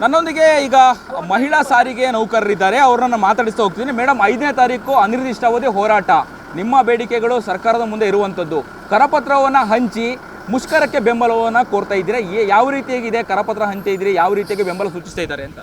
ನನ್ನೊಂದಿಗೆ ಈಗ ಮಹಿಳಾ ಸಾರಿಗೆ ನೌಕರರಿದ್ದಾರೆ. ಅವರನ್ನು ಮಾತಾಡಿಸ್ತಾ ಹೋಗ್ತೀನಿ. ಮೇಡಮ್ ಐದನೇ ತಾರೀಕು ಅನಿರ್ದಿಷ್ಟಾವಧಿ ಹೋರಾಟ. ನಿಮ್ಮ ಬೇಡಿಕೆಗಳು ಸರ್ಕಾರದ ಮುಂದೆ ಇರುವಂಥದ್ದು. ಕರಪತ್ರವನ್ನು ಹಂಚಿ ಮುಷ್ಕರಕ್ಕೆ ಬೆಂಬಲವನ್ನು ಕೋರ್ತಾ ಇದ್ದೀರಾ? ಯಾವ ರೀತಿಯಾಗಿದೆ ಕರಪತ್ರ ಇದ್ದೀರಿ? ಯಾವ ರೀತಿಯಾಗಿ ಬೆಂಬಲ ಸೂಚಿಸ್ತಾ ಇದ್ದಾರೆ ಅಂತ?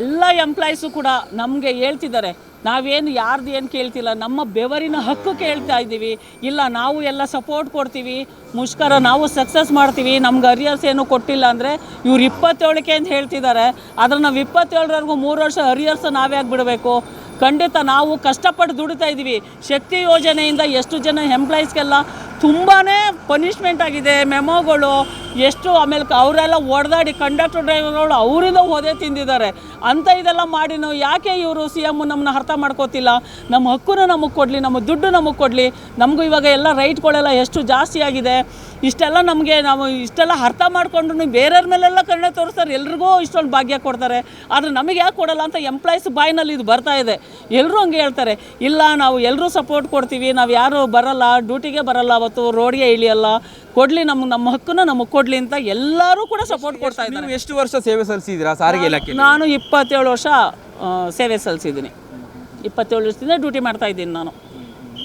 ಎಲ್ಲ ಎಂಪ್ಲಾಯೀಸು ಕೂಡ ನಮಗೆ ಹೇಳ್ತಿದ್ದಾರೆ. ನಾವೇನು ಯಾರ್ದು ಏನು ಕೇಳ್ತಿಲ್ಲ, ನಮ್ಮ ಬೆವರಿನ ಹಕ್ಕು ಕೇಳ್ತಾ ಇದ್ದೀವಿ. ಇಲ್ಲ, ನಾವು ಎಲ್ಲ ಸಪೋರ್ಟ್ ಕೊಡ್ತೀವಿ. ಮುಷ್ಕರ ನಾವು ಸಕ್ಸಸ್ ಮಾಡ್ತೀವಿ. ನಮ್ಗೆ ಅರಿಯರ್ಸ್ ಏನು ಕೊಟ್ಟಿಲ್ಲ ಅಂದರೆ ಇವ್ರು ಇಪ್ಪತ್ತೇಳಕ್ಕೆ ಅಂತ ಹೇಳ್ತಿದ್ದಾರೆ. ಆದರೆ ನಾವು ಇಪ್ಪತ್ತೇಳರವರೆಗೂ ಮೂರು ವರ್ಷ ಅರಿಯರ್ಸ್ ನಾವೇ ಆಗಿಬಿಡಬೇಕು. ಖಂಡಿತ ನಾವು ಕಷ್ಟಪಟ್ಟು ದುಡಿತಾ ಇದ್ದೀವಿ. ಶಕ್ತಿ ಯೋಜನೆಯಿಂದ ಎಷ್ಟು ಜನ ಎಂಪ್ಲಾಯೀಸ್ಗೆಲ್ಲ ತುಂಬಾ ಪನಿಷ್ಮೆಂಟ್ ಆಗಿದೆ ಮೆಮೋಗಳು ಎಷ್ಟು ಆಮೇಲೆ ಅವರೆಲ್ಲ ಹೊಡೆದಾಡಿ ಕಂಡಕ್ಟರ್ ಡ್ರೈವರ್ಗಳು ಅವರಿಂದ ಓದೇ ತಿಂದಿದ್ದಾರೆ. ಅಂತ ಇದೆಲ್ಲ ಮಾಡಿ ನಾವು ಯಾಕೆ ಇವರು ಸಿ ಎಂ ನಮ್ಮನ್ನ ಅರ್ಥ ಮಾಡ್ಕೋತಿಲ್ಲ? ನಮ್ಮ ಹಕ್ಕನ್ನು ನಮಗೆ ಕೊಡಲಿ, ನಮ್ಮ ದುಡ್ಡು ನಮಗೆ ಕೊಡಲಿ. ನಮಗೂ ಇವಾಗ ಎಲ್ಲ ರೈಟ್ಗಳೆಲ್ಲ ಎಷ್ಟು ಜಾಸ್ತಿ ಆಗಿದೆ. ಇಷ್ಟೆಲ್ಲ ನಮಗೆ ನಾವು ಇಷ್ಟೆಲ್ಲ ಅರ್ಥ ಮಾಡ್ಕೊಂಡು ಬೇರೆಯವ್ರ ಮೇಲೆಲ್ಲ ಕರುಣೆ ತೋರಿಸ್ತಾರೆ. ಎಲ್ರಿಗೂ ಇಷ್ಟೊಂದು ಭಾಗ್ಯ ಕೊಡ್ತಾರೆ. ಆದರೆ ನಮಗೆ ಯಾಕೆ ಕೊಡಲ್ಲ ಅಂತ ಎಂಪ್ಲಾಯ್ಸ್ ಬಾಯ್ನಲ್ಲಿ ಇದು ಬರ್ತಾ ಇದೆ. ಎಲ್ಲರೂ ಹಂಗೆ ಹೇಳ್ತಾರೆ. ಇಲ್ಲ ನಾವು ಎಲ್ಲರೂ ಸಪೋರ್ಟ್ ಕೊಡ್ತೀವಿ. ನಾವು ಯಾರು ಬರಲ್ಲ ಡ್ಯೂಟಿಗೆ ಬರಲ್ಲ ಅವತ್ತು ರೋಡ್ಗೆ ಇಳಿಯಲ್ಲ. ಕೊಡಲಿ ನಮ್ಗೆ ನಮ್ಮ ಹಕ್ಕನ್ನು ನಮಗೆ ಕೊಡಲಿ ಅಂತ ಎಲ್ಲರೂ ಕೂಡ ಸಪೋರ್ಟ್ ಕೊಡ್ತಾ ಇದ್ದಾರೆ. ನೀವು ಎಷ್ಟು ವರ್ಷ ಸೇವೆ ಸಲ್ಲಿಸಿದ್ದೀರಾ ಸಾರಿಗೆ ಇಲಾಖೆ ನಾನು ಇಪ್ಪತ್ತೇಳು ವರ್ಷ ಸೇವೆ ಸಲ್ಲಿಸಿದ್ದೀನಿ. ಇಪ್ಪತ್ತೇಳು ವರ್ಷದಿಂದ ಡ್ಯೂಟಿ ಮಾಡ್ತಾ ಇದ್ದೀನಿ ನಾನು.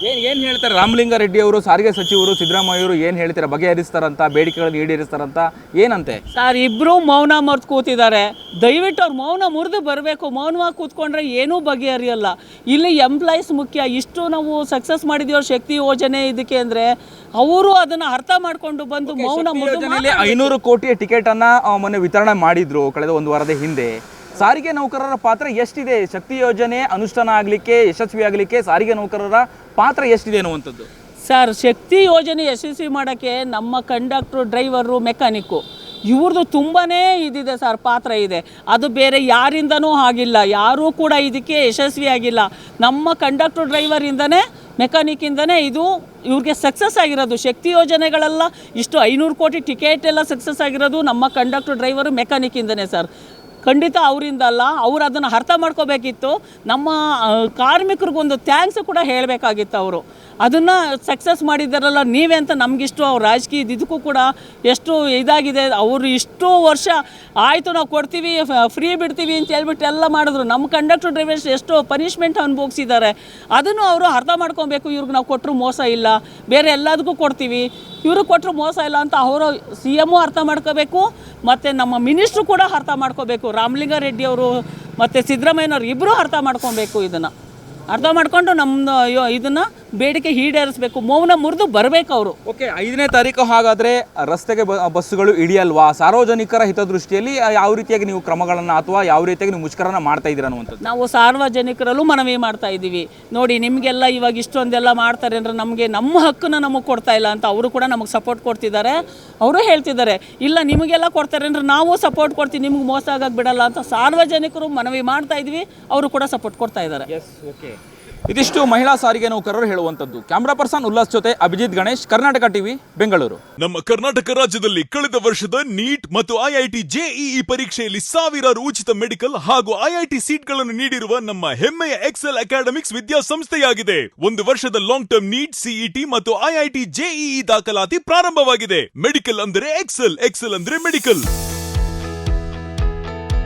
ಏನು ಏನು ಹೇಳ್ತಾರೆ? ರಾಮಲಿಂಗಾರೆಡ್ಡಿ ಅವರು ಸಾರಿಗೆ ಸಚಿವರು ಸಿದ್ದರಾಮಯ್ಯ ಅವರು ಏನು ಹೇಳ್ತಾರೆ? ಬಗೆಹರಿಸ್ತಾರಂತ ಬೇಡಿಕೆಗಳನ್ನು ಈಡೇರಿಸ್ತಾರಂತ ಏನಂತೆ? ಸರ್ ಇಬ್ಬರು ಮೌನ ಮರೆತು ಕೂತಿದ್ದಾರೆ. ದಯವಿಟ್ಟು ಅವ್ರು ಮೌನ ಮುರಿದು ಬರಬೇಕು. ಮೌನವಾಗಿ ಕೂತ್ಕೊಂಡ್ರೆ ಏನೂ ಬಗೆಹರಿಯಲ್ಲ. ಇಲ್ಲಿ ಎಂಪ್ಲಾಯೀಸ್ ಮುಖ್ಯ. ಇಷ್ಟು ನಾವು ಸಕ್ಸಸ್ ಮಾಡಿದೀವಿ ಶಕ್ತಿ ಯೋಜನೆ ಇದಕ್ಕೆ ಅಂದರೆ ಅವರು ಅದನ್ನು ಅರ್ಥ ಮಾಡಿಕೊಂಡು ಬಂದು ಮೌನ ಮುರಿದು ಐನೂರು ಕೋಟಿ ಟಿಕೆಟ್ ಅನ್ನ ಆ, ಮೊನ್ನೆ ವಿತರಣೆ ಮಾಡಿದ್ರು ಕಳೆದ ಒಂದು ವಾರದ ಹಿಂದೆ. ಸಾರಿಗೆ ನೌಕರರ ಪಾತ್ರ ಎಷ್ಟಿದೆ? ಶಕ್ತಿ ಯೋಜನೆ ಅನುಷ್ಠಾನ ಆಗಲಿಕ್ಕೆ, ಯಶಸ್ವಿ ಆಗಲಿಕ್ಕೆ ಸಾರಿಗೆ ನೌಕರರ ಪಾತ್ರ ಎಷ್ಟಿದೆ ಅನ್ನುವಂಥದ್ದು? ಸರ್, ಶಕ್ತಿ ಯೋಜನೆ ಯಶಸ್ವಿ ಮಾಡೋಕ್ಕೆ ನಮ್ಮ ಕಂಡಕ್ಟ್ರು, ಡ್ರೈವರು, ಮೆಕ್ಯಾನಿಕ್ಕು ಇವ್ರದ್ದು ತುಂಬಾ ಇದಿದೆ ಸರ್, ಪಾತ್ರ ಇದೆ. ಅದು ಬೇರೆ ಯಾರಿಂದನೂ ಆಗಿಲ್ಲ. ಯಾರೂ ಕೂಡ ಇದಕ್ಕೆ ಯಶಸ್ವಿ ಆಗಿಲ್ಲ. ನಮ್ಮ ಕಂಡಕ್ಟ್ರು, ಡ್ರೈವರಿಂದನೇ, ಮೆಕ್ಯಾನಿಕ್ಕಿಂದನೇ ಇದು ಇವ್ರಿಗೆ ಸಕ್ಸಸ್ ಆಗಿರೋದು. ಶಕ್ತಿ ಯೋಜನೆಗಳೆಲ್ಲ, ಇಷ್ಟು ಐನೂರು ಕೋಟಿ ಟಿಕೆಟ್ ಎಲ್ಲ ಸಕ್ಸಸ್ ಆಗಿರೋದು ನಮ್ಮ ಕಂಡಕ್ಟ್ರು, ಡ್ರೈವರು, ಮೆಕ್ಯಾನಿಕ್ಕಿಂದನೇ ಸರ್. ಖಂಡಿತ ಅವರಿಂದ ಅಲ್ಲ. ಅವ್ರು ಅದನ್ನು ಅರ್ಥ ಮಾಡ್ಕೋಬೇಕಿತ್ತು. ನಮ್ಮ ಕಾರ್ಮಿಕರಿಗೊಂದು ಥ್ಯಾಂಕ್ಸ್ ಕೂಡ ಹೇಳಬೇಕಾಗಿತ್ತು ಅವರು. ಅದನ್ನು ಸಕ್ಸಸ್ ಮಾಡಿದ್ದಾರಲ್ಲ ನೀವೇ ಅಂತ ನಮಗಿಷ್ಟು ಅವ್ರ ರಾಜಕೀಯ ಇದಕ್ಕೂ ಕೂಡ ಎಷ್ಟು ಇದಾಗಿದೆ. ಅವರು ಇಷ್ಟು ವರ್ಷ ಆಯಿತು ನಾವು ಕೊಡ್ತೀವಿ ಫ್ರೀ ಬಿಡ್ತೀವಿ ಅಂತ ಹೇಳ್ಬಿಟ್ಟು ಎಲ್ಲ ಮಾಡಿದ್ರು. ನಮ್ಮ ಕಂಡಕ್ಟರ್ ಡ್ರೈವರ್ಸ್ ಎಷ್ಟು ಪನಿಷ್ಮೆಂಟ್ ಅನುಭವಿಸಿದ್ದಾರೆ. ಅದನ್ನು ಅವರು ಅರ್ಥ ಮಾಡ್ಕೊಬೇಕು. ಇವ್ರಿಗೆ ನಾವು ಕೊಟ್ಟರು ಮೋಸ ಇಲ್ಲ. ಬೇರೆ ಎಲ್ಲದಕ್ಕೂ ಕೊಡ್ತೀವಿ. ಇವರು ಕೊಟ್ಟರು ಮೋಸ ಇಲ್ಲ ಅಂತ ಅವರು ಸಿ ಎಮ್ಮು ಅರ್ಥ ಮಾಡ್ಕೋಬೇಕು, ಮತ್ತು ನಮ್ಮ ಮಿನಿಸ್ಟ್ರು ಕೂಡ ಅರ್ಥ ಮಾಡ್ಕೋಬೇಕು. ರಾಮಲಿಂಗಾರೆಡ್ಡಿ ಅವರು ಮತ್ತು ಸಿದ್ದರಾಮಯ್ಯನವ್ರು ಇಬ್ಬರೂ ಅರ್ಥ ಮಾಡ್ಕೊಬೇಕು ಇದನ್ನು. ಅರ್ಥ ಮಾಡಿಕೊಂಡು ನಮ್ಮ ಇದನ್ನು ಬೇಡಿಕೆ ಈಡೇರಿಸಬೇಕು ಮೌನ ಮುರಿದು ಬರಬೇಕು ಅವರು. ಓಕೆ ಐದನೇ ತಾರೀಕು ಹಾಗಾದರೆ ರಸ್ತೆಗೆ ಬಸ್ಸುಗಳು ಇಳಿಯಲ್ವಾ? ಸಾರ್ವಜನಿಕರ ಹಿತದೃಷ್ಟಿಯಲ್ಲಿ ಯಾವ ರೀತಿಯಾಗಿ ನೀವು ಕ್ರಮಗಳನ್ನು ಅಥವಾ ಯಾವ ರೀತಿಯಾಗಿ ನೀವು ಮುಷ್ಕರನ ಮಾಡ್ತಾ ಇದ್ದೀರ ಅನ್ನುವಂಥದ್ದು? ನಾವು ಸಾರ್ವಜನಿಕರಲ್ಲೂ ಮನವಿ ಮಾಡ್ತಾ ಇದ್ದೀವಿ. ನೋಡಿ ನಿಮಗೆಲ್ಲ ಇವಾಗ ಇಷ್ಟೊಂದೆಲ್ಲ ಮಾಡ್ತಾರೆ ಅಂದರೆ ನಮಗೆ ನಮ್ಮ ಹಕ್ಕನ್ನು ನಮಗೆ ಕೊಡ್ತಾ ಇಲ್ಲ ಅಂತ ಅವರು ಕೂಡ ನಮಗೆ ಸಪೋರ್ಟ್ ಕೊಡ್ತಿದ್ದಾರೆ. ಅವರು ಹೇಳ್ತಿದ್ದಾರೆ ಇಲ್ಲ ನಿಮಗೆಲ್ಲ ಕೊಡ್ತಾರೆ ಅಂದರೆ ನಾವು ಸಪೋರ್ಟ್ ಕೊಡ್ತೀವಿ ನಿಮ್ಗೆ ಮೋಸ ಆಗಕ್ಕೆ ಬಿಡಲ್ಲ ಅಂತ ಸಾರ್ವಜನಿಕರು ಮನವಿ ಮಾಡ್ತಾ ಇದ್ವಿ ಅವರು ಕೂಡ ಸಪೋರ್ಟ್ ಕೊಡ್ತಾ ಇದ್ದಾರೆ. ಓಕೆ ಇದಿಷ್ಟು ಮಹಿಳಾ ಸಾರಿಗೆ ನೌಕರರು ಹೇಳುವಂತದ್ದು ಕ್ಯಾಮ್ರಾ ಪರ್ಸನ್ ಉಲ್ಲಾಸ್ ಜೊತೆ ಅಭಿಜಿತ್ ಗಣೇಶ್, ಕರ್ನಾಟಕ ಟಿವಿ, ಬೆಂಗಳೂರು. ನಮ್ಮ ಕರ್ನಾಟಕ ರಾಜ್ಯದಲ್ಲಿ ಕಳೆದ ವರ್ಷದ ನೀಟ್ ಮತ್ತು ಐಐಟಿ ಜೆಇಇ ಪರೀಕ್ಷೆಯಲ್ಲಿ ಸಾವಿರಾರು ಉಚಿತ ಮೆಡಿಕಲ್ ಹಾಗೂ ಐಐಟಿ ಸೀಟ್ಗಳನ್ನು ನೀಡಿರುವ ನಮ್ಮ ಹೆಮ್ಮೆಯ ಎಕ್ಸೆಲ್ ಅಕಾಡೆಮಿಕ್ಸ್ ವಿದ್ಯಾಸಂಸ್ಥೆಯಾಗಿದೆ. ಒಂದು ವರ್ಷದ ಲಾಂಗ್ ಟರ್ಮ್ ನೀಟ್, ಸಿಇಟಿ ಮತ್ತು ಐಐಟಿ ಜೆಇಇ ದಾಖಲಾತಿ ಪ್ರಾರಂಭವಾಗಿದೆ. ಮೆಡಿಕಲ್ ಅಂದರೆ ಎಕ್ಸೆಲ್ ಎಕ್ಸೆಲ್ ಅಂದ್ರೆ ಮೆಡಿಕಲ್.